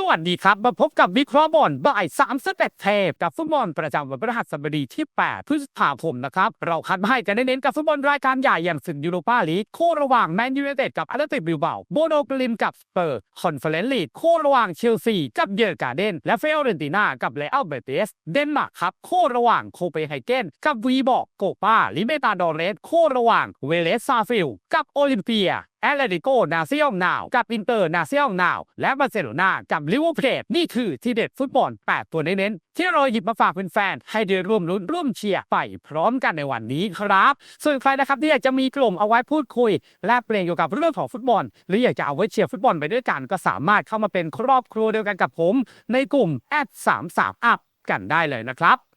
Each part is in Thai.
สวัสดีครับ มาพบกับวิเคราะห์บอลบ่ายสามสเต็ปเทปกับฟุตบอลประจำวันพฤหัสบดีที่ 8 พฤษภาคมนะครับ เราคัดมาให้กันเน้นๆกับฟุตบอลรายการใหญ่อย่างศึกยูโรปาลีกคู่ระหว่างแมนยูไนเต็ดกับอาร์เตติบิลเบาโบโนกลิมกับสเปอร์คอนเฟอเรนซ์ลีกคู่ระหว่างเชลซีกับเยอร์การเดนและเฟอเรนติน่ากับเลอัลเบติสเดนมาร์กครับคู่ระหว่างโคเปนเฮเกนกับวีบอกโกปาลิเมตาดอร์เรสคู่ระหว่างเวเลสซาฟิลกับโอลิมเปีย แอตเลติโกนาเซียลนาวกับอินเตอร์นาเซียลนาวและบาร์เซโลนากับลิเวอร์พูลนี่คือทีเด็ดฟุตบอล 8 ตัวเน้นๆที่เราหยิบมาฝากแฟนๆให้ได้ร่วมลุ้นร่วมเชียร์ไปพร้อมกันในวันนี้ครับ ส่วนใครนะครับที่อยากจะมีกลุ่มเอาไว้พูดคุย แลกเปลี่ยนเกี่ยวกับเรื่องของฟุตบอล หรืออยากจะเอาไว้เชียร์ฟุตบอลไปด้วยกันก็สามารถเข้ามาเป็นครอบครัวเดียวกันกับผม ในกลุ่มแอด3 3 up กันได้เลยนะครับ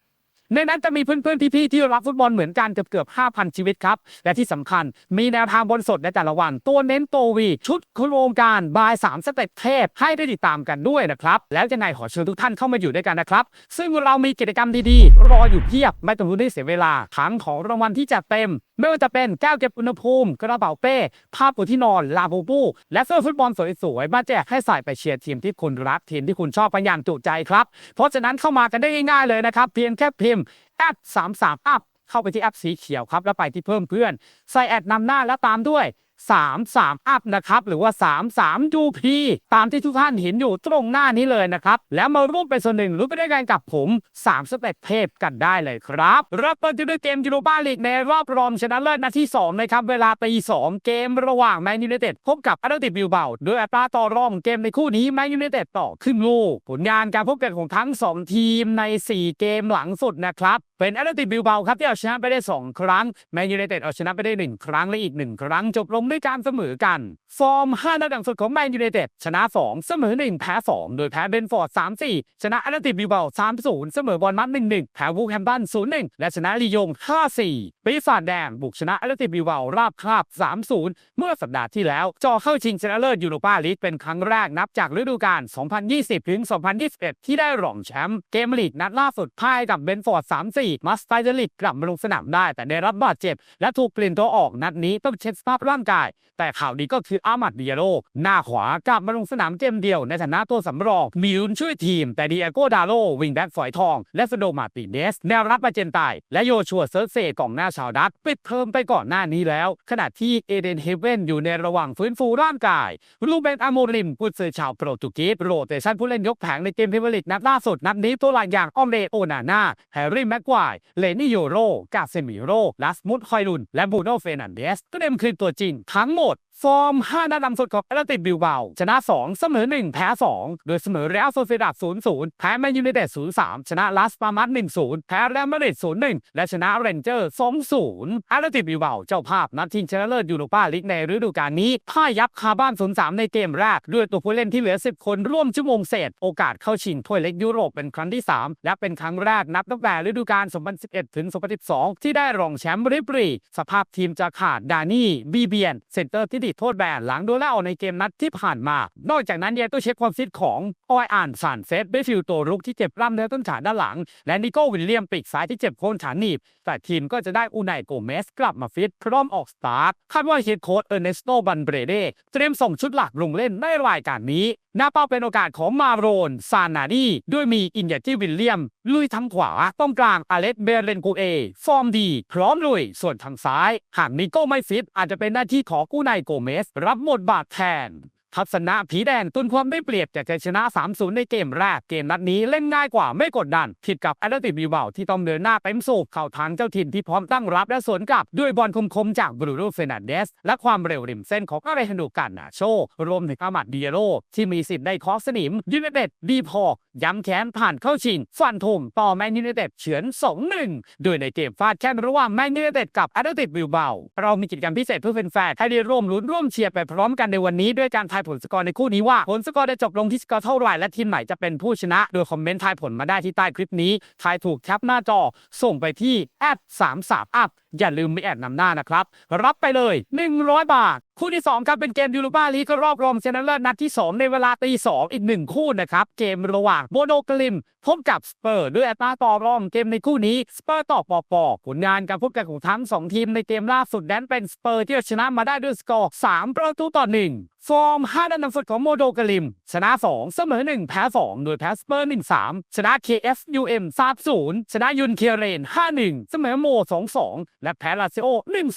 ในนั้นจะมีเพื่อนๆพี่ๆที่รักฟุตบอลเหมือนกันเกือบเกือบ5,000 ชีวิตครับ และที่สำคัญมีแนวทางบนสดในแต่ละวัน ตัวเน้นโตวี ชุดโครงการบายสามสเต็ปเทพให้ได้ติดตามกันด้วยนะครับ แล้วจะนายขอเชิญทุกท่านเข้ามาอยู่ด้วยกันนะครับ ซึ่งเรามีกิจกรรมดีๆ รออยู่เพียบไม่ต้องรู้ได้เสียเวลาทั้งของรางวัลที่จัดเต็ม ไม่ว่าจะเป็นแก้วเก็บอุณหภูมิ กระเป๋าเป้ ผ้าปูที่นอน ลาบูบู และเสื้อฟุตบอลสวยๆ มาแจกให้ใส่ไปเชียร์ทีมที่คุณรักทีมที่คุณชอบกันอย่างจุใจครับ เพราะฉะนั้นเข้ามากันได้ง่ายๆเลยนะครับ เพียงแค่พิมพ์แอด3 3 up เข้าไปที่แอปสีเขียวครับแล้วไปที่เพิ่มเพื่อน ใส่แอดนำหน้าแล้วตามด้วย 3 3 up นะครับหรือว่า 3 3 UP ตามที่ทุกท่านเห็นอยู่ตรงหน้านี้เลยนะครับ แล้วมาร่วมเป็นส่วนหนึ่งรู้ไปด้วยกันกับผม3สเต็ปเทพกันได้เลยครับเริ่มต้นด้วยเกมยูโรปาลีกในรอบรองชนะเลิศนัดที่ 2 นะครับ เวลาตี2เกมระหว่างแมนยูไนเต็ดพบกับอาร์เตติบิลเบาโดยอัตราต่อรองเกมในคู่นี้แมนยูไนเต็ดต่อครึ่งลูกผลงานการพบกันของทั้ง 2 ทีมใน 4 เกมหลังสุดนะครับเป็นอาร์เตติบิลเบาครับที่เอาชนะไปได้ 2 ครั้งแมนยูไนเต็ดเอาชนะไปได้ 1 ครั้งและอีก 1 ครั้งจบลงด้วยการเสมอกัน ฟอร์ม 5 นัดหลังสุดของแมนยูไนเต็ดชนะ 2 เสมอ 1 แพ้ 2 โดยแพ้เบนฟอร์ด 3-4 ชนะอาร์เตติบิลเบา3-0 เสมอบอลมัด1-1 แพ้วูแฮมป์ตัน0-1 และชนะลียง 5-4 ปีศาจแดงบุกชนะอาร์เตติบิลเบาราบคาบ 3-0 เมื่อสัปดาห์ที่แล้วจอเข้าชิงชนะเลิศยูโรปาลีกเป็นครั้งแรกนับจากฤดูกาล 2020 ถึง 2021 ที่ได้รองแชมป์เกมลีกนัดล่าสุดพ่ายกับเบนฟอร์ด 3-4 มัสไตเดลิกกลับมาลงสนามได้แต่ได้รับบาดเจ็บ และถูกเปลี่ยนตัวออกนัดนี้ต้องเช็คสภาพร่างกายแต่ข่าวดีก็คืออามัดเดียโรหน้าขวากลับมาลงสนามเกมเดียวในฐานะตัวสำรองมีลุ้นช่วยทีม แต่ดีเอโกดาโลวิงแบ็กฝอยทอง และฟโดมาติเนส แนวรับมาเจนไตและโยชัวเซิร์ฟเซกองหน้าชาวดัตปิดเทอมไปก่อนหน้านี้แล้ว ขณะที่เอเดนเฮเวนอยู่ในระหว่างฟื้นฟูร่างกายรูเบนอาโมริมกุนซือชาวโปรตุเกสโรเตชันผู้เล่นยกแผงในเกมพรีเมียร์ลีกนัดล่าสุดนัดนี้ตัวหลักอย่างออมเรโอนาน่าแฮร์รี่แม็กควายเลนี่โยโรกาเซมิโรลัสมุดฮอยลุนและบูโนเฟนันเดสก็เต็มคืนตัวจริงทั้งหมดฟอร์ม 5 นัดนำสุดของแอตเลติกบิลเบาชนะ 2 เสมอ 1 แพ้ 2 โดยเสมอเรอัลโซเซดัด0-0 แพ้แมนยูไนเต็ด0-3 ชนะลาสปามัส1-0 แพ้เรมาริด0-1 และชนะเรนเจอร์ 2-0แอตเลติกบิลเบาเจ้าภาพนัดชิงชนะเลิศยูโรปาลีกในฤดูกาลนี้พ่ายยับคาบ้าน 0-3 ในเกมแรก ด้วยตัวผู้เล่นที่เหลือ 10 คนร่วมชั่วโมงเศษ โอกาสเข้าชิงถ้วยเล็กยุโรปเป็นครั้งที่ 3 และเป็นครั้งแรกนับตั้งแต่ฤดูกาล2011ถึง2012ที่ได้รองแชมป์ริบรีสภาพทีมจะขาดดานี่บีเบียนเซนเตอร์ที่ติดโทษแบนหลังโดนไล่ออกในเกมนัดที่ผ่านมา นอกจากนั้นยังต้องเช็คความฟิตของออยอ่านสานเซตเบฟิลตัวรุกที่เจ็บกล้ามเนื้อต้นขาด้านหลัง และนิโก้วิลเลียมปีกซ้ายที่เจ็บโคนขาหนีบ แต่ทีมก็จะได้อูไนโกเมสกลับมาฟิตพร้อมออกสตาร์ทคาดว่าเฮดโค้ชเออร์เนสโตบันเบรเดเตรียมส่งชุดหลักลงเล่นในรายการนี้หน้าเป้าเป็นโอกาสของมาโรนซานาดีด้วยมีอินเดียติวิลเลียมลุยทางขวาตรงกลางอเล็กเบเรนกูเอ ฟอร์มดี พร้อมลุย ส่วนทางซ้าย หากนิโก้ไม่ฟิต อาจจะเป็นหน้าที่ของกู้ไนโกเมส รับบทบาทแทน ทัศนะผีแดงตุนความได้เปรียบจากใจชนะ 3-0 ในเกมแรก เกมนัดนี้เล่นง่ายกว่าไม่กดดัน ผิดกับแอตเลติกบิลเบาที่ต้องเดินหน้าเต็มสูบเข้าทางเจ้าถิ่นที่พร้อมตั้งรับและสวนกลับด้วยบอลคมๆจากบรูโน่เฟนันเดส และความเร็วริมเส้นของอาเรฮนโดกันนาโช รวมถึงอามัดเดียโรที่มีสิทธิ์ได้คอสนิมยูเนเต็ดดีพอย้ำแค้นผ่านเข้าชิง ฟันธงต่อแมนยูไนเต็ดเฉือน 2-1 โดยในเกมฟาดแค่นระหว่างแมนยูไนเต็ดกับแอตเลติกบิลเบาเรามีกิจกรรมพิเศษเพื่อแฟนๆให้ได้ร่วมลุ้นร่วมเชียร์ไปพร้อมกันในวันนี้ด้วยการทายผลสกอร์ในคู่นี้ว่า ผลสกอร์จะจบลงที่สกอร์เท่าไหร่และทีมไหนจะเป็นผู้ชนะ โดยคอมเมนต์ทายผลมาได้ที่ใต้คลิปนี้ทายถูกแคปหน้าจอ ส่งไปที่แอด3 3 up อ อย่าลืมไม่แอดนำหน้านะครับ รับไปเลย 100 บาท คู่ที่ 2 ครับ เป็นเกมยูโรปาลีกรอบรองชนะเลิศนัดที่ 2 ในเวลาตี2อีก 1 คู่นะครับ เกมระหว่างโบโนกลิมพบกับสเปอร์ด้วยอัตราต่อรองเกมในคู่นี้สเปอร์ต่อปอปอผลงานการพบกันของทั้ง 2 ทีมในเกมล่าสุดนั้นเป็นสเปอร์ที่เอาชนะมาได้ด้วยสกอร์3ประตูต่อ1 ฟอร์ม5นัดนำสุดของโมโดกลิม ชนะ 2 เสมอ 1 แพ้ 2 โดยแพ้สเปอร์ 1-3 ชนะ KFUM 3-0 ชนะยุนเคียเรน 5-1 เสมอโม 2-2 และแพ้ลาซิโอ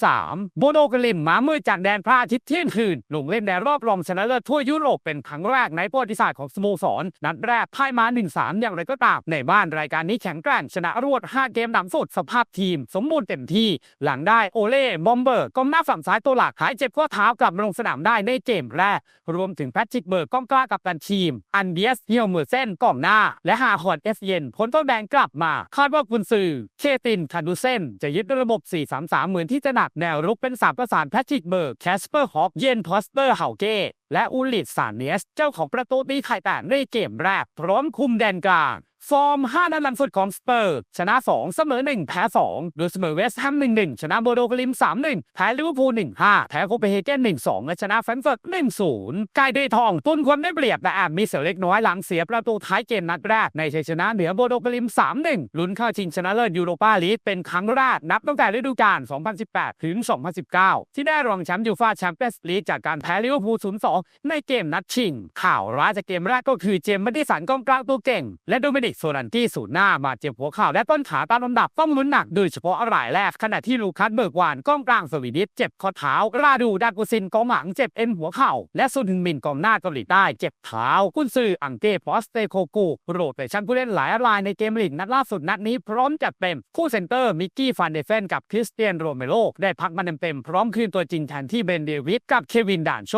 1-3 โมโดกลิมมาเมื่อจากแดนพระอาทิตย์เที่ยงคืน ลงเล่นในรอบรองชนะเลิศทั่วยุโรปเป็นครั้งแรกในประวัติศาสตร์ของสโมสร นัดแรกพ่ายมา 1-3 อย่างไรก็ตาม ในบ้านรายการนี้แข็งแกร่งชนะรวด 5 เกมหลังสุดสภาพทีม สมบูรณ์เต็มที่ หลังได้โอเล่บอมเบอร์กองหน้าฝั่งซ้ายตัวหลักหายเจ็บข้อเท้ากลับมาลงสนามได้ในเกมแรก รวมถึงแพทริกเบิร์กกองกล้ากับตันทีม อันเดียสเฮียวเมอร์เซนกองหน้า และฮาฮอดเอฟเยนพ้นต้นแดงกลับมา คาดว่ากุนซือเคตินคาดูเซนจะยึดระบบ 4-3-3 เหมือนที่จะหนักแนวรุกเป็นสามประสานแพทริกเบิร์กแคสเปอร์ฮอกเยนพอสเตอร์เฮาเกและอูลิตสานเนส เจ้าของประตูตีไข่แตกในเกมแรก พร้อมคุมแดนกลาง ฟอร์ม 5 นัดหลังสุดของสเปอร์ ชนะ 2 เสมอ 1 แพ้ 2 โดยเสมอเวสต์แฮม 1-1 ชนะโบโดกลิม 3-1 แพ้ลิเวอร์พูล 1-5 แพ้โคเปนเฮเกน 1-2 และชนะแฟรงก์เฟิร์ต 1-0 กายด้วยทองตุนความได้เปรียบแต่แอบมีเสียเล็กน้อยหลังเสียประตูท้ายเกมนัดแรก ในชัยชนะเหนือโบโดกลิม 3-1 ลุ้นเข้าชิงชนะเลิศยูโรปาลีกเป็นครั้งแรกนับตั้งแต่ฤดูกาล 2018 ถึง 2019 ที่ได้รองแชมป์ยูฟ่าแชมเปี้ยนส์ลีกจากการแพ้ลิเวอร์พูล 0-2 ในเกมนัดชิง ข่าวร้ายจากเกมแรกก็คือเจมส์ม่ได้สันกองกลางตัวเก่งและโดมินิกโซลันตี้ศูนหน้ามาเจ็บหัวเข่าและต้นขาตามลำดับต้องลุ้นหนักโดยเฉพาะรายแรก ขณะที่ลูคัสเบิร์กวานกองกลางสวีดิชเจ็บข้อเท้า ราดูดากุซินกองหลังเจ็บเอ็นหัวเข่า และซุนฮึงมินกองหน้าเกาหลีใต้เจ็บเท้ากุนซืออังเก้พอสเตโคกูโรเตชันผู้เล่นหลายรายในเกมลีกนัดล่าสุดนัดนี้พร้อมจัดเต็มคู่เซนเตอร์มิกกี้ฟันเดเฟนกับคริสเตียนโรเมโรได้พักมาเต็มๆพร้อมคืนตัวจริงแทนที่เบนเดวิดกับเควินด่านโช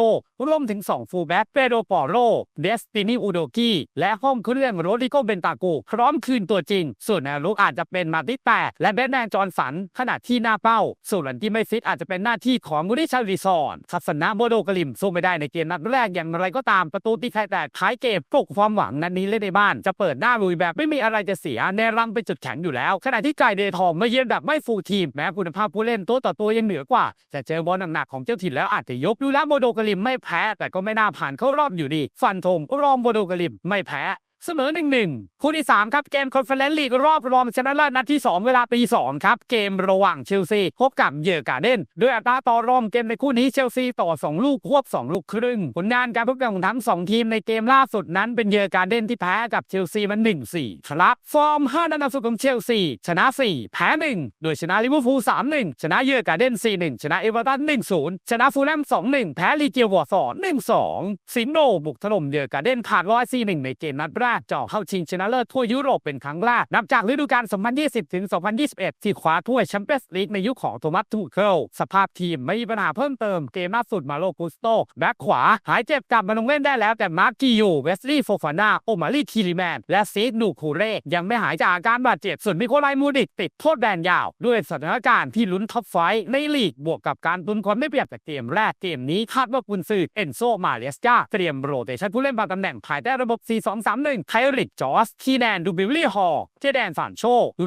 รวมถึง2ฟูลแบ็กเปโดปอโรเดสตินีอูโดกี้และห้องเครื่องโรดิโกเบนตาโกพร้อมคืนตัวจริง ส่วนแนวลุกอาจจะเป็นมาติแปะและแบทแมนจอร์นสัน ขณะที่หน้าเป้า ส่วนที่ไม่ฟิตอาจจะเป็นหน้าที่ของมูริชาริซอนทัศนะโบโดกลิมสู้ไม่ได้ในเกมนัดแรกอย่างไรก็ตามประตูตีไข่แตกท้ายเกมปลุกความหวังนัดนี้เล่นในบ้าน จะเปิดหน้าลุยแบบไม่มีอะไรจะเสียแนรังเป็นจุดแข็งอยู่แล้ว ขณะที่ไก่เดทอมมาเยือนแบบไม่ฟูลทีมแม้คุณภาพผู้เล่นตัวต่อตัวยังเหนือกว่าแต่เจอบอลหนักๆของเจ้าถิ่นแล้วอาจจะยกดูแล้วโบโดกลิมไม่แพ้แต่ก็ไม่น่าผ่านเข้ารอบอยู่ดี ฟันธงรองโบโดกลิมไม่แพ้ เสมอหนึ่งหนึ่งคู่ที่ 3 ครับ เกมคอนเฟอเรนซ์ลีกรอบรองชนะเลิศนัดที่ 2 เวลาตี2ครับ เกมระหว่างเชลซีพบกับเยอร์การ์เดนด้วยอัตราต่อรองเกมในคู่นี้เชลซีต่อ 2 ลูกควบ 2 ลูกครึ่ง ผลงานการพบกันของทั้ง 2 ทีมในเกมล่าสุดนั้นเป็นเยอร์การ์เดนที่แพ้กับเชลซีมัน1-4 ครับ ฟอร์ม 5 นัดล่าสุดของเชลซีชนะ 4 แพ้ 1 โดยชนะลิเวอร์พูล3-1 ชนะเยอร์การ์เดน 4-1 ชนะเอเวอร์ตัน1-0 ชนะฟูลแลม2-1 แพ้ลีเกียววอร์ซอร์1-2ซินโนบุกถล่มเยอร์การ์เดนขาด104-1ในเกมนัดแรกเจ่อเข้าชิงชนะเลิศทั่วยุโรปเป็นครั้งแรกนับจากฤดูกาล 2020 ถึง 2021 ที่คว้าถ้วยแชมเปี้ยนส์ลีกในยุคของโทมัสทูเคิลสภาพทีมไม่มีปัญหาเพิ่มเติมเกมล่าสุดมาโลกุสโตแบ็คขวา หายเจ็บกลับมาลงเล่นได้แล้วแต่มาร์กิยูเวสลีย์โฟฟาน่าโอมาลีคิริแมน และซีดนูคูเร่ยังไม่หายจากอาการบาดเจ็บ ส่วนมิโคไลมูดิกติดโทษแบนยาว ด้วยสถานการณ์ที่ลุ้นท็อปไฟในลีกบวกกับการตุนความได้เปรียบจากเกมแรกเกมนี้คาดว่ากุนซือเอนโซมาเลสกาเตรียมโรเตชันผู้เล่นบางตำแหน่งภายใต้ระบบ 4- 4-2-3-1ไทริกจอสคีแนนดูบิลลี่ฮอลเจแดนฟานโช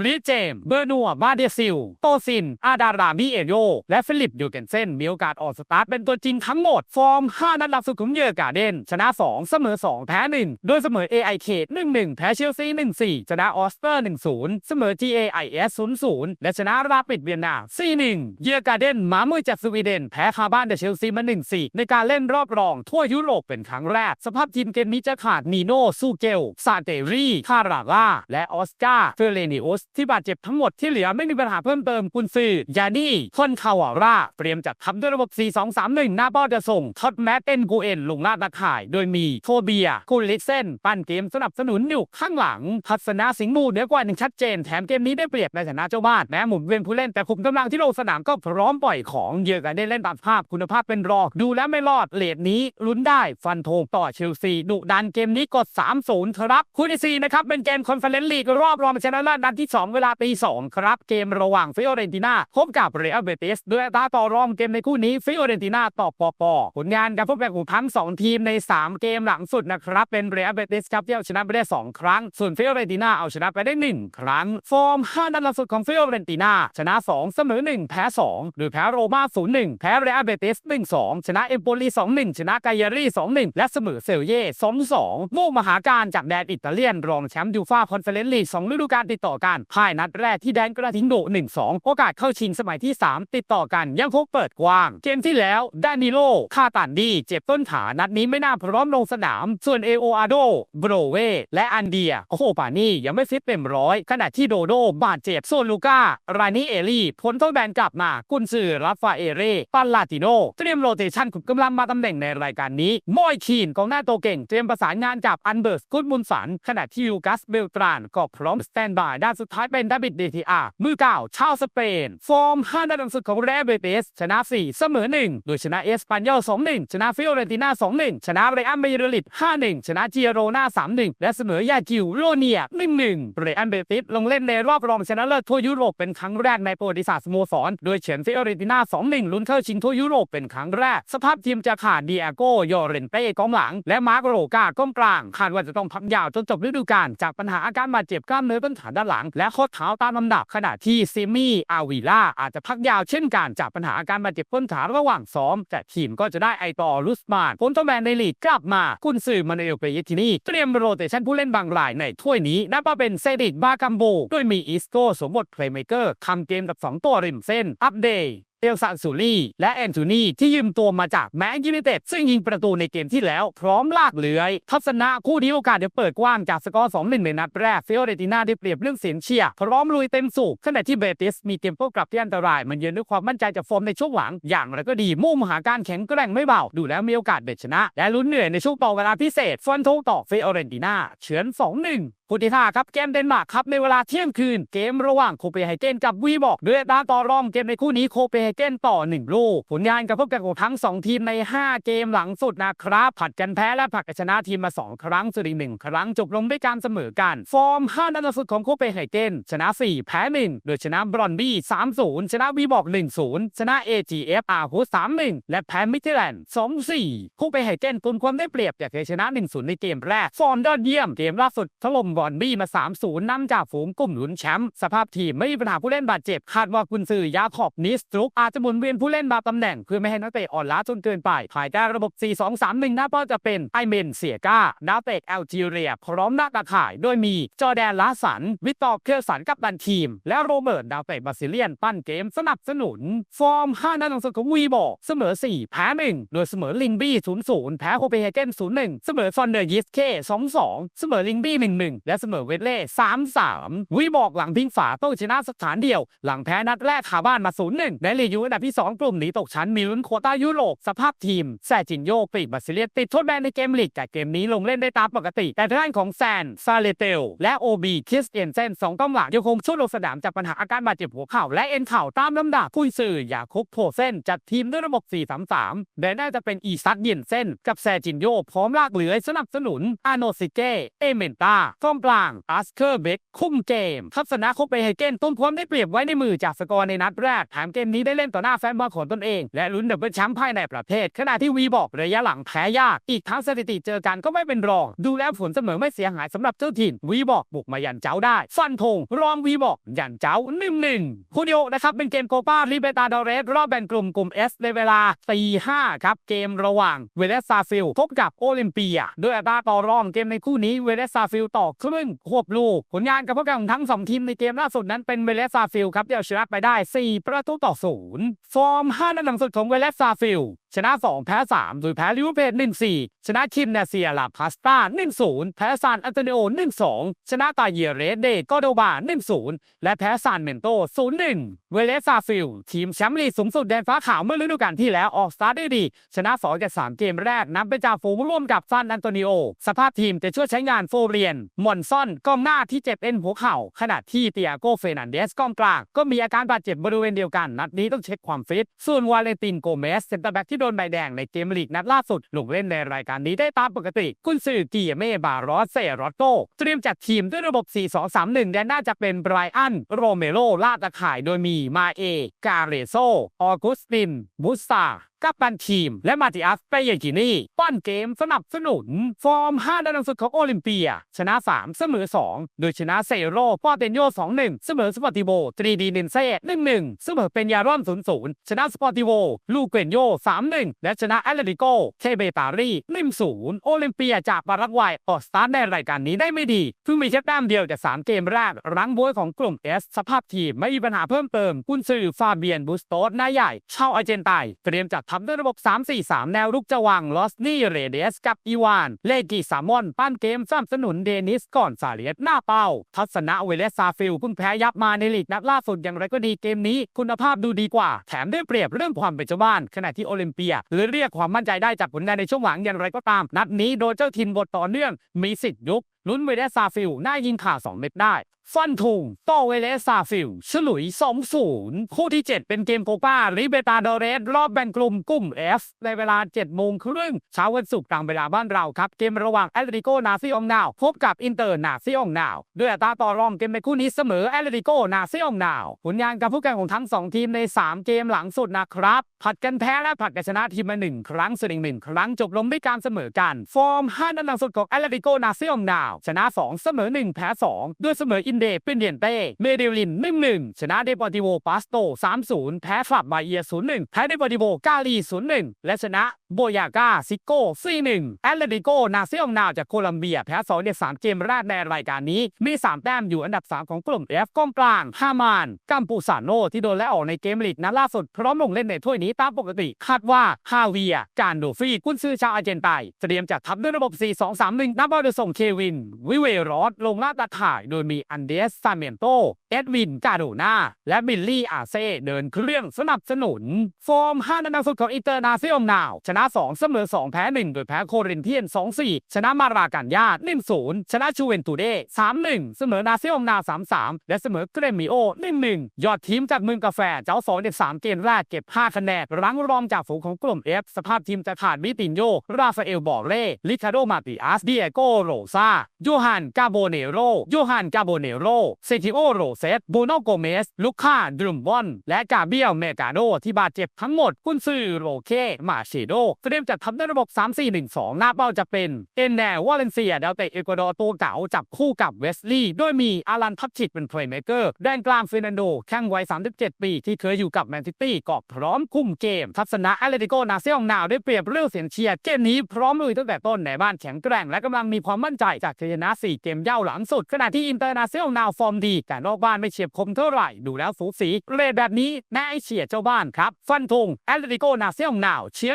ลิเจมส์เบอร์นัวมาเดซิล โตซิน อาดารามิเอโย และฟิลิปดิวเกนเซนมีโอกาสออกสตาร์ทเป็นตัวจริงทั้งหมด ฟอร์ม 5 นัดหลังสุดของเยอร์การ์เดน ชนะ 2 เสมอ 2 แพ้ 1 โดยเสมอ AIK 1-1 แพ้เชลซี 1-4 ชนะออสเตอร์ 1-0 เสมอ GAIS 0-0 และชนะราปิดเวียนนา4-1 เยอร์การ์เดนมามือจากสวีเดน แพ้คาบ้านเดเชลซีมา 1-4 ในการเล่นรอบรองทั่วยุโรปเป็นครั้งแรก สภาพทีมเกมนี้จะขาดนีโน ซูเกลซาเตรีคาราล่า และออสการ์เฟเรนิโอสที่บาดเจ็บทั้งหมดที่เหลือไม่มีปัญหาเพิ่มเติมกุนซือยานี่คอนคาวาร่าเตรียมจัดทำด้วยระบบ 4-2-3-1 หน้าเป้าจะส่งท็อตแมตเอนกูเอ็นลงลาดตาข่าย โดยมีโทเบียกุลลิเซนปั้นเกมสนับสนุนอยู่ข้างหลังทัศนาสิงห์มูเหนือกว่าหนึ่งชัดเจนแถมเกมนี้ได้เปรียบในฐานะเจ้าบ้านแม้หมุนเวียนผู้เล่นแต่คุมกำลังที่ลงสนามก็พร้อมปล่อยของเยอะกันได้เล่นตามภาพคุณภาพเป็นรองดูแล้วไม่รอดเลดนี้ลุ้นได้ฟันธงต่อเชลซีดุดันเกมนี้กด3-0ครับคู่ที่สี่นะครับเป็นเกมคอนเฟอเรนซ์ลีกรอบรองชนะเลิศนัดที่ 2 เวลาตี2ครับ เกมระหว่างฟิโอเรนติน่าพบกับเรอัลเบติสด้วยตาต่อรองเกมในคู่นี้ฟิโอเรนติน่าต่อปอปอผลงานการพบกันของทั้ง2ทีมใน 3 เกมหลังสุดนะครับเป็นเรอัลเบติสครับที่เอาชนะไปได้ 2 ครั้ง ส่วนฟิโอเรนติน่าเอาชนะไปได้ 1 ครั้ง ฟอร์ม5นัดล่าสุดของฟิโอเรนติน่าชนะ 2 เสมอ 1 แพ้2โดยแพ้โรม่า0-1 แพ้เรอัลเบติส1-2 ชนะเอมโปลี2-1 ชนะไกยารี2-1 และเสมอเซลเย่2-2มุ่งมหาการจจากแดนอิตาเลียน รองแชมป์ยูฟ่าคอนเฟอเรนซ์ลีกสองฤดูกาลติดต่อกันพ่ายนัดแรกที่แดนกระทิงโด 1-2 โอกาสเข้าชิงสมัยที่ 3 ติดต่อกันยังคงเปิดกว้าง เกมที่แล้วดานิโลคาตันดี เจ็บต้นขานัดนี้ไม่น่าพร้อมลงสนาม ส่วนเอโออาโดโบรเว และอันเดีย โอ้โหป่านนี้ยังไม่ฟิตเต็มร้อย ขณะที่โดโดบาดเจ็บส่วนลูก้า รานิเอลี่พ้นโทษแบนกลับมา กุนซือราฟาเอเร่ปัลลาติโน เตรียมโรเตชันขุมกำลังมาตำแหน่งในรายการนี้ มอยคีนกองหน้าตัวเก่ง เตรียมประสานงานกับอันเบิร์สกุดบุนสันขณะที่ยูกัสเบลตรานก็พร้อมสแตนบายด้านสุดท้ายเป็นดาบิดเดทีอาร์มือเก่าชาวสเปน ฟอร์ม5นัดหลังสุดของแรเบเตสชนะ 4 เสมอ 1 โดยชนะเอสปานยอล2-1 ชนะฟิโอเรนติน่า2-1 ชนะเรอัลเมเยริลิต5-1 ชนะเจียโรนา3-1 และเสมอยากิวโรเนีย1-1เรอัลเบติสลงเล่นในรอบรองชนะเลิศทั่วยุโรปเป็นครั้งแรกในประวัติศาสตร์สโมสร โดยเฉินฟิโอเรนติน่า2-1 ลุ้นเข้าชิงทั่วยุโรปเป็นครั้งแรก สภาพทีมจะขาดเดียโกยอเรนเต้กองหลัง และมาร์กโรกาก้มกลางคาดว่าจะต้องพักยาวจนจบฤดูกาลจากปัญหาอาการบาดเจ็บกล้ามเนื้อต้นขาด้านหลัง และข้อเท้าตามลำดับขณะที่ซิมี่อาวิล่าอาจจะพักยาวเช่นกันจากปัญหาอาการบาดเจ็บต้นขาระหว่างซ้อม แต่ทีมก็จะได้ไอตอรุสมานพ้นทดแบนในลีกกลับมากุนซือมานูเอลเปเยตินีเตรียมโรเตชันผู้เล่นบางรายในถ้วยนี้นับว่าเป็นเซดิกบากัมโบโดยมีอิสโกสมบทเพลย์เมเกอร์ทำเกมกับ 2 ตัวริมเส้นอัปเดย์ เอลซานซูรี่และแอนโทนีที่ยืมตัวมาจากแมนยูไนเต็ดซึ่งยิงประตูในเกมที่แล้วพร้อมลากเลื้อย ทัศนะคู่นี้โอกาสเดี๋ยวเปิดกว้างจากสกอร์ 2-1 ในนัดแรกฟิโอเรติน่าได้เปรียบเรื่องเสียงเชียร์พร้อมลุยเต็มสูบขณะที่เบติสมีเกมโต้กลับที่อันตราย มันเยือนด้วยความมั่นใจจากฟอร์มในช่วงหลัง อย่างไรก็ดีมุ่งหาการแข็งแกร่งไม่เบาดูแล้วมีโอกาสเบ็ดชนะ และลุ้นเหนื่อยในช่วงต่อเวลาพิเศษฟันธงต่อฟิโอเรนติน่าเฉือน 2-1ผู้ที่ท่าครับเกมเดนมาร์กครับในเวลาเที่ยงคืนเกมระหว่างโคเปนเฮเกนกับวีบอกด้วยตาต่อรองเกมในคู่นี้โคเปนเฮเกนต่อ 1 ลูก ผลงานกับพบกันของทั้ง 2 ทีมใน 5 เกมหลังสุดนะครับ ผัดกันแพ้และผัดกันชนะทีมมา 2 ครั้งสุดอีกหนึ่งครั้งจบลงด้วยการเสมอกัน ฟอร์ม 5 นัดล่าสุดของโคเปนเฮเกนชนะ 4 แพ้ 1 โดยชนะบรอนบี้ 3-0 ชนะวีบอก 1-0 ชนะ AGF อาร์ฮูส3-1 และแพ้มิเทแลนด์ 2-4 โคเปนเฮเกนตุนความได้เปรียบจากเคยชนะ 1-0 ในเกมแรก ฟอร์มยอดเยี่ยม เกมล่าสุดถล่มบรอนบี้มา 3-0นำจากฝูงกลุ่มลุ้นแชมป์ สภาพทีมไม่มีปัญหาผู้เล่นบาดเจ็บ คาดว่ากุนซือยาขอบนิสตรุกอาจจะหมุนเวียนผู้เล่นมาตำแหน่ง เพื่อไม่ให้นักเตะอ่อนล้าจนเกินไป ภายใต้ระบบ 4-2-3-1 หน้าเป้าจะเป็นไอเมนเสียก้าดาวเตะแอลจีเรีย พร้อมหน้าตาข่าย โดยมีจอแดนลาสัน วิตตอร์เคลสันกับดันทีม และโรเบิร์ตดาวเตะบราซิเลียน ปั้นเกมสนับสนุน ฟอร์ม 5นัดหลังสุดของวีบอกเสมอ 4 แพ้1โดยเสมอลิงบี้ 0-0 แพ้โคเปนเฮเกน 0-1 เสมอฟอนเดอร์ยิสเค 2-2 เสมอลิงบี้ 1-1 และเสมอเวทเล่ 3-3 วีบอกหลังพิงฝาต้องชนะสถานเดียว หลังแพ้นัดแรกขาบ้านมา 0-1 ในลีกยูอันดับที่ 2 กลุ่มหนีตกชั้นมีลุ้นโควต้ายุโรปสภาพทีมแซจินโยปีกบาซิเลียติดโทษแบนในเกมลีกแต่เกมนี้ลงเล่นได้ตามปกติ แต่ทางด้านของแซนซาเลเตลและโอบีคิสเตียนเซนสองกองหลังยังคงช่วยลงสนามจากปัญหาอาการบาดเจ็บหัวเข่าและเอ็นเข่าตามลำดับผู้สื่ออยาคุกโพเซนจัดทีมด้วยระบบ 4-3-3 และน่าจะเป็นอีซัดเย็นเซนกับแซจินโยพร้อมลากเหลือสนับสนุนอาโนซิเกเอเมนตาฟอมปลางอัสเคอร์เบกคุมเกมทัศนะโคเปเฮเกนต้นความได้เปรียบไว้ในมือจากสกอร์ในนัดแรกแถมเกมนี้ได้เล่นต่อหน้าแฟนบอลของตนเอง และลุ้นดับเบิลแชมป์ภายในประเทศ ขณะที่วีบอกระยะหลังแพ้ยาก อีกทั้งสถิติเจอกันก็ไม่เป็นรอง ดูแล้วผลเสมอไม่เสียหายสำหรับเจ้าถิ่นวีบอกบุกมายันเจ้าได้ ฟันธงรองวีบอกยันเจ้าหนึ่งหนึ่งคู่เดียนะครับเป็นเกมโคปาลิเบตาดอเรสรอบแบ่งกลุ่มกลุ่ม S ในเวลาตีห้าครับเกมระหว่างเวเลสซาฟิลพบกับโอลิมเปียด้วยอัตราต่อรองเกมในคู่นี้เวเลสซาฟิลต่อครึ่งควบลูกผลงานกับพวกกันทั้งสองทีมในเกมล่าสุดนั้นเป็นเวเลสซาฟิลครับที่เอาชนะไปได้ 4 ประตูต่อศูนย์ฟอร์ม 5 นัดหลังสุดของเวเลสซาฟิลชนะ 2 แพ้ 3 โดยแพ้ลิเวอร์พูล1-4 ชนะคิมเนเซียลาพาสตา1-0 แพ้ซานอันโตนิโอ 1-2 ชนะตาเยเรเดโกโดบา 1-0 และแพ้ซานเมนโต 0-1 เวเลสซาฟิล ทีมแชมป์ลีกสูงสุดแดนฟ้าขาวเมื่อฤดูกาลที่แล้วออกสตาร์ทได้ดี ชนะ2จาก3เกมแรกนำไปจากฝูงร่วมกับซานอันโตนิโอ สภาพทีมจะช่วยใช้งานโฟเรียน มอนซอนกองหน้าที่เจ็บเอ็นหัวเข่า ขณะที่เตียโกเฟนันเดสกองกลางก็มีอาการบาดเจ็บบริเวณเดียวกัน นัดนี้ต้องเช็คความฟิต ส่วนวาเลนตินโกเมสเซนเตอร์แบ็กที่โดนใบแดงในเกมลีกนัดล่าสุด ลงเล่นในรายการนี้ได้ตามปกติ กุนซือกีเม่บารอสเซรอตโตเตรียมจัดทีมด้วยระบบ 4-2-3-1และน่าจะเป็นไบรอัน โรเมโรลาดตะข่ายโดยมีมาเอ กาเรโซ ออกุสตินบุสตา กัปตันทีม และมาติอัสเปเยกินีปั้นเกมสนับสนุน ฟอร์ม 5ดันสุดของโอลิมเปีย ชนะ 3 เสมอ 2 โดยชนะเซโรปอเตนโย 2-1 เสมอสปอร์ติโวตรีดีนินเซ่1-1 เสมอเป็นยารอน 0-0 ชนะสปอร์ติโว ลูเกนโย 3-1 และชนะแอตเลติโกเทเบตารี1-0 โอลิมเปียจากปารากวัยออกสตาร์ทในรายการนี้ได้ไม่ดีเพิ่งมีแค่แต้มเดียวจาก3เกมแรกรั้งบวยของกลุ่ม S สภาพทีมไม่มีปัญหาเพิ่มเติมกุนซือฟาเบียนบูสโตสหน้าใหญ่ชาวอาร์เจนไตเตรียมจัดทำด้วยระบบ 3-4-3 แนวรุกจะวางลอสนี่เรเดสกับอีวาน เลกิสามอน ปั้นเกมสนับสนุนเดนิสก่อนซาเลียสหน้าเป้า ทัศนะเวเลสซาฟิลเพิ่งแพ้ยับมาในลีกนัดล่าสุดอย่างไรก็ดีเกมนี้ คุณภาพดูดีกว่า แถมได้เปรียบเรื่องความเป็นเจ้าบ้าน ขณะที่โอลิมเปียหรือเรียกความมั่นใจได้จากผลงานในช่วงหลังอย่างไรก็ตาม นัดนี้โดนเจ้าถิ่นบทต่อเนื่องมีสิทธิ์ยุบ ลุ้นเวเลสซาฟิลน่ายิงข่าว2เม็ดได้ ฟันธงต่อเวเลสซาฟิลฉลุย 2-0 คู่ที่ 7 เป็นเกมโคปาริเบตาโดเรส รอบแบ่งกลุ่มกลุ่ม F ในเวลา7โมงครึ่งเช้าวันศุกร์ตามเวลาบ้านเราครับ เกมระหว่างแอตเลติโกนาซิองนาว พบกับอินเตอร์นาซิองนาว ด้วยอัตราต่อรองเกมในคู่นี้เสมอแอตเลติโกนาซิองนาวผลงานการพูดกันของทั้ง 2 ทีมใน 3 เกมหลังสุดนะครับผัดกันแพ้และผัดกันชนะทีมมาหนึ่งครั้งส่วนอีกหนึ่งครั้งจบลงด้วยการเสมอกัน ฟอร์ม5นัดหลังสุดของแอตเลติโกนาซิองนาวชนะ 2 เสมอ 1 แพ้ 2 ด้วยเสมออินเดเป็นเดียนเต้ เมเดลิน 1-1 ชนะเดปอร์ติโวปาสโต 3-0 แพ้ฟลับบาเอีย 0-1 แพ้เดปอร์ติโวกาลี 0-1 และชนะ โบยากาซิโก้4-1แอตเลติโกนาซิองนาวจากโคลัมเบีย แพ้2ใน3เกมแรกในรายการนี้ มี3แต้มอยู่อันดับ3ของกลุ่ม F กองกลางฮามานกัมปูซาโนที่โดนและออกในเกมลีกนัดล่าสุด พร้อมลงเล่นในถ้วยนี้ตามปกติ คาดว่าฮาเวีย การโดฟีกุนซือชาวอาร์เจนไตน์เตรียมจัดทัพด้วยระบบ 4-2-3-1 นับว่าจะส่งเควิน วิเวรอสลงลาดตาข่ายโดยมีอันเดสซาเมนโตเอ็ดวินกาโดนาและบิลลี่อาเซ่เดินเครื่องสนับสนุนฟอร์ม5นัดสุดของอินเตอร์นาซิองนาวชนะ2 เสมอ 2 แพ้ 1 โดยแพ้โครินเทียน 2-4 ชนะมารากันยา1-0 ชนะชูเวนตูเด3-1 เสมอนาซิองนา 3-3 และเสมอเกรมิโอ 1-1 ยอดทีมจากเมืองกาแฟเจ้า2ใน3เกมแรกเก็บ 5 คะแนนรั้งรองจากฝูงของกลุ่ม F สภาพทีมจะขาดมิตินโย ราฟาเอลบอร์เล่ลิคาโดมาติอัสเดียโกโรซาโยฮันกาโบเนโรโยฮันกาโบเนโรเซติโอโรเซตโบโนโกเมส ลูคาดรุมบอน และกาเบียลเมกาโดที่บาดเจ็บทั้งหมดกุนซือโรเค มาเชโดเตรียมจัดทำด้วยระบบ 3-4-1-2 หน้าเป้าจะเป็น เอนแนววาเลนเซียดาวเตะเอกวาดอร์ตัวเก่าจับคู่กับเวสลีย์โดยมีอารันทัชชิตเป็นเพลย์เมเกอร์แดนกลางเฟรนันโดแข้งวัย 37 ปี ที่เคยอยู่กับแมนซิตี้ก็พร้อมคุมเกม ทัศนะแอตเลติโกนาเซียองนาวได้เปรียบเรื่องเสียงเชียร์เกมนี้พร้อมลุยตั้งแต่ต้นในบ้านแข็งแกร่งและกำลังมีความมั่นใจจากชัยนะ 4 เกมเย่าหลังสุด ขณะที่อินเตอร์นาเซียองนาวฟอร์มดีแต่นอกบ้านไม่เฉียบคมเท่าไหร่ดูแล้วสูสีเรทแบบนี้แน่เฉียดเจ้าบ้านครับฟันธงแอตเลติโกนาเซียองนาวเชีย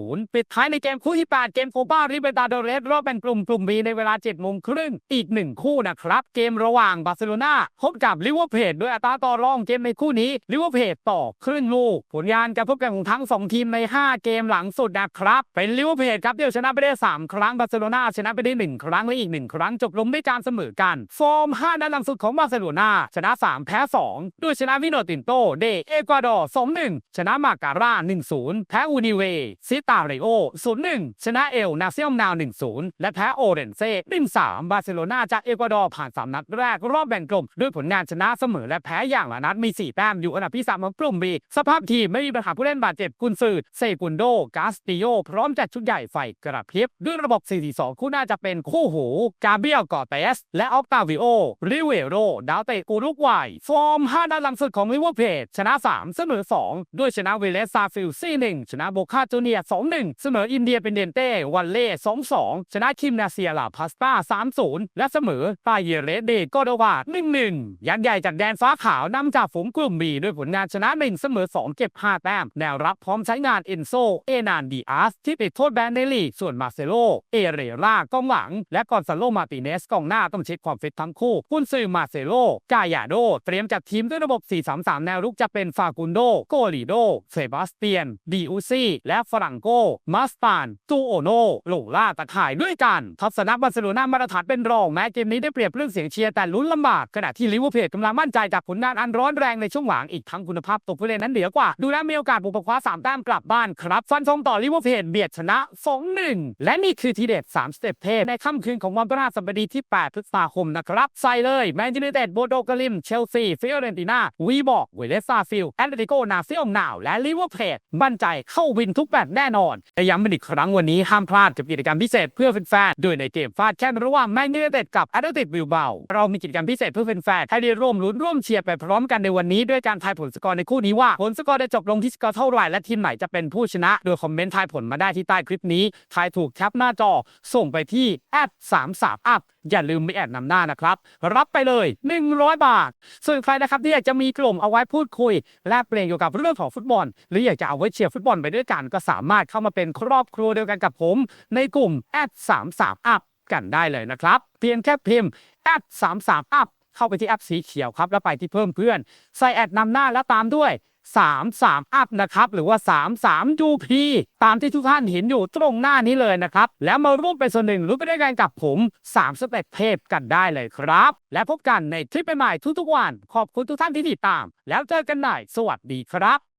0ปิดท้ายในเกมคู่ที่ 8 เกมโคปาริเบตาโดเรสรอบแบ่งกลุ่มกลุ่ม B ในเวลา7โมงครึ่งอีก 1 คู่นะครับ เกมระหว่างบาร์เซโลนาพบกับลิเวอร์เพจด้วยอัตราต่อรองเกมในคู่นี้ลิเวอร์เพจต่อครึ่งลูก ผลงานการพบกันของทั้ง 2 ทีมใน 5 เกมหลังสุดนะครับ เป็นลิเวอร์เพจครับเดียวชนะไปได้ 3 ครั้งบาร์เซโลนาชนะไปได้ 1 ครั้งและอีก 1 ครั้งจบลงด้วยการเสมอกันฟอร์ม5นัดหลังสุดของบาร์เซโลนาชนะ 3 แพ้ 2 ด้วยชนะวิโนตินโตเดเอกวาดอร์2-1ชนะมาการ่า1-0แพ้อูนิเวซิตาเรโอ 0-1 ชนะเอล นาเซียมนาว 1-0 และแพ้โอเรนเซ่1-3 บาร์เซโลนาจากเอกวาดอร์ผ่าน 3 นัดแรกรอบแบ่งกลุ่ม ด้วยผลงานชนะเสมอและแพ้อย่างละนัดมี 4 แต้มอยู่อันดับที่ 3 ของกลุ่ม B สภาพทีมไม่มีปัญหาผู้เล่นบาดเจ็บกุนซือเซกุนโด กาสติโย พร้อมจัดชุดใหญ่ไฟกระพริบด้วยระบบ4-4-2คู่น่าจะเป็นคู่หู กาเบียลกอเตส และออกตาวิโอ ริเวโร ดาวเตะกูรุกวัย ฟอร์ม 5นัดหลังสุดของลิเวอร์เพจชนะ 3 เสมอ 2 ด้วยชนะเวเลสซาฟิล4-1ชนะโบคาจูเนีย2-1 เสมออินเดียเป็นเดนเต้วันเล่2-2 ชนะคิมนาเซียลาพาสตา3-0 และเสมอปาเยเรเดโกโดวา1-1 ยันใหญ่จากแดนฟ้าขาวนำจากฝูงกลุ่มบีด้วยผลงานชนะ1เสมอ2เก็บ5แต้ม แนวรับพร้อมใช้งานเอนโซ เอนานดีอาส ที่ติดโทษแบนในลีส่วนมาเซโล เอเรร่ากองหลัง และกอนซาโลมาติเนสกองหน้าต้องเช็คความฟิตทั้งคู่กุนซือมาเซโล กายาโด เตรียมจัดทีมด้วยระบบ 4-3-3 แนวรุกจะเป็นฟากุนโด โกลิโด เซบาสเตียน ดีอูซี่ และฝรั่งงโก มาสตานตูโอโนโลล่าตะข่ายด้วยกัน ทัศนะบาร์เซโลนามาตรฐานเป็นรองแม้เกมนี้ได้เปรียบเรื่องเสียงเชียร์แต่ลุ้นลำบาก ขณะที่ลิเวอร์พูลกำลังมั่นใจจากผลงานอันร้อนแรงในช่วงหลังอีกทั้งคุณภาพตัวผู้เล่นนั้นเหนือกว่า ดูแล้วมีโอกาสบุกคว้า3แต้มกลับบ้านครับฟันธงต่อลิเวอร์พูลเบียดชนะ 2-1 และนี่คือทีเด็ด3สเต็ปเทพในค่ำคืนของวันพฤหัสบดีที่ 8 พฤษภาคมนะครับใส่เลยแมนยูไนเต็ดโบโดกลิมเชลซีฟิโอเรนติน่าวีบอกเวเลสซาฟิลแอตเลติโกนาซิโอมนาวและลิเวอร์พูลมั่นใจเข้าวินทุกแบบแน่นอน และย้ำเป็นอีกครั้งวันนี้ห้ามพลาดกับกิจกรรมพิเศษเพื่อแฟนๆโดยในเกมฟาดแค่ระหว่างแมนยูไนเต็ดกับแอตเลติกบิลเบาเรามีกิจกรรมพิเศษเพื่อแฟนๆให้ได้ร่วมลุ้นร่วมเชียร์ไปพร้อมกันในวันนี้ด้วยการทายผลสกอร์ในคู่นี้ว่าผลสกอร์จะจบลงที่สกอร์เท่าไหร่และทีมไหนจะเป็นผู้ชนะ โดยคอมเมนต์ทายผลมาได้ที่ใต้คลิปนี้ทายถูกแคปหน้าจอส่งไปที่แอด33อัพ อย่าลืมไม่แอดนำหน้านะครับ รับไปเลย 100 บาท ส่วนใครนะครับที่อยากจะมีกลุ่มเอาไว้พูดคุย แลกเปลี่ยนเกี่ยวกับเรื่องของฟุตบอล หรืออยากจะเอาไว้เชียร์ฟุตบอลไปด้วยกันก็สามารถเข้ามาเป็นครอบครัวเดียวกันกับผม ในกลุ่มแอด33อัพกันได้เลยนะครับ เพียงแค่พิมพ์แอด33อัพเข้าไปที่แอปสีเขียวครับแล้วไปที่เพิ่มเพื่อน ใส่แอดนำหน้าแล้วตามด้วย 33 อัพนะครับ หรือว่า 33 UP ตามที่ทุกท่านเห็นอยู่ตรงหน้านี้เลยนะครับ แล้วมาร่วมเป็นส่วนหนึ่งรู้ไปด้วยกันกับผม 3 สเต็ปเทพกันได้เลยครับ และพบกันในทริปใหม่ๆทุกๆวัน ขอบคุณทุกท่านที่ติดตาม แล้วเจอกันใหม่สวัสดีครับ